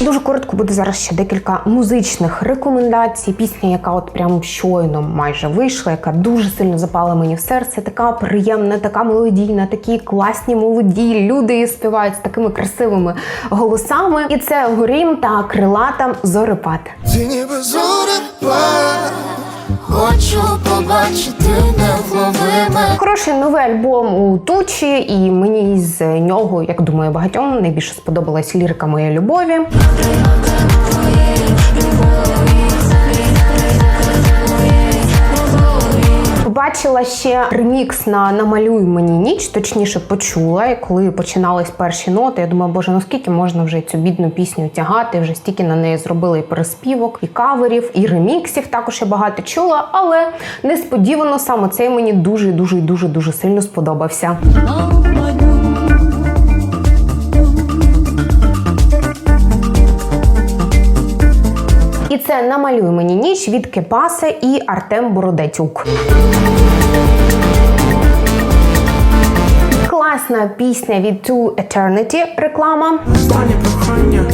Дуже коротко буде зараз ще декілька музичних рекомендацій. Пісня, яка от прям щойно майже вийшла, яка дуже сильно запала мені в серце. Така приємна, така мелодійна, такі класні молоді люди співають з такими красивими голосами. І це Горім та крилата зорепат. Зорепад Хочу побачити невловиме Хороший новий альбом у Тучі, і мені з нього, як думаю, багатьом найбільше сподобалась лірика моєї любові. Побачила ще ремікс на Намалюй мені ніч, точніше почула. І коли починались перші ноти, я думаю, боже, ну скільки можна вже цю бідну пісню тягати? Вже стільки на неї зробили і переспівок, і каверів, і реміксів. Також я багато чула, але несподівано саме цей мені дуже, дуже, дуже, дуже сильно сподобався. Це намалюй мені ніч від Кепаса і Артем Бородатюк. Класна пісня від To Eternity реклама. Останнє прохання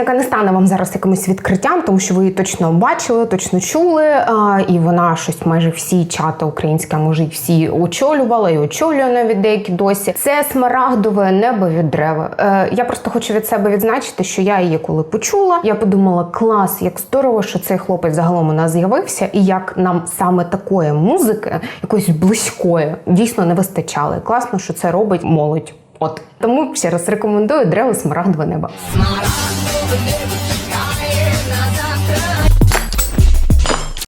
пісня, яка не стане вам зараз якимось відкриттям, тому що ви її точно бачили, точно чули. А, і вона щось майже всі чати українські, а може й всі очолювала і очолює навіть деякі досі. Це смарагдове небо від дерева. Е, я просто хочу від себе відзначити, що я її коли почула, я подумала, клас, як здорово, що цей хлопець загалом у нас з'явився, і як нам саме такої музики, якоїсь близької, дійсно не вистачало. І Класно, що це робить молодь. От тому ще раз рекомендую дерево смарагдове небо. never, never